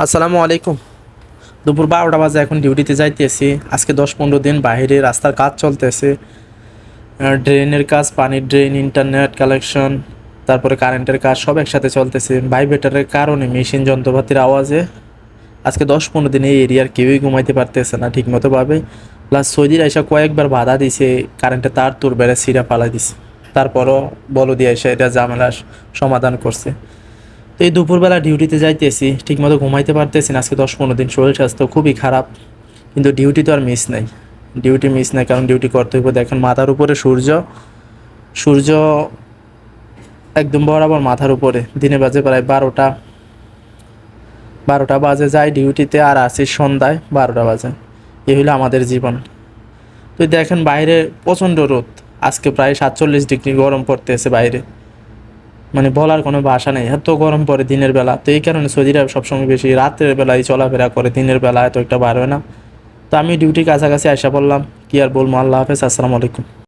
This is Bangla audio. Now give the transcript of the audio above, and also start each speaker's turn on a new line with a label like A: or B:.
A: আসসালামু আলাইকুম। দুপুর বারোটা বাজে, এখন ডিউটিতে যাইতেছি। আজকে দশ পনেরো দিন বাইরে, রাস্তার কাজ চলতেছে। ড্রেনের কাজ, পানির ড্রেন ইন্টারনেট কালেকশন তারপরে কারেন্টের কাজ সব একসাথে চলতেছে। ভাইব্রেটারের কারণে মেশিন যন্ত্রপাতির আওয়াজে আজকে দশ পনেরো দিন এই এরিয়ার কেউই ঘুমাইতে পারতেছে না ঠিকমতো ভাবে প্লাস সৌদির এসে কয়েকবার বাধা দিছে কারেন্টের তার তুর বেড়ে সিরা ফালাই দিছে। তারপরও বলো দিয়ে এসে এটা ঝামেলা সমাধান করছে। এই দুপুরবেলা ডিউটিতে যাইতেছি, ঠিকমতো ঘুমাইতে পারতেছি না, আজকে দশ পনেরো দিন শরীর স্বাস্থ্য খুবই খারাপ, কিন্তু ডিউটি তো আর মিস নাই। ডিউটি মিস নাই, কারণ ডিউটি করতে দেখেন মাথার উপরে সূর্য সূর্য একদম বরাবর মাথার উপরে। দিনে বাজে প্রায় বারোটা বারোটা বাজে, যাই ডিউটিতে আর আসি সন্ধ্যায়, বারোটা বাজে। এই হলো আমাদের জীবন। তো দেখেন বাইরে প্রচণ্ড রোদ, আজকে প্রায় সাতচল্লিশ ডিগ্রি গরম পড়তেছে বাইরে। মানে বলার কোনো ভাষা নেই। এত গরম পরে দিনের বেলা। তো এই কারণে সৌদিরা সবসময় বেশি রাত্রের বেলায় চলাফেরা করে, দিনের বেলা এত একটা বার হয় না। তো আমি ডিউটি কাছাকাছি আসা বললাম কি আর বলব? আল্লাহ হাফেজ। আসসালামু আলাইকুম।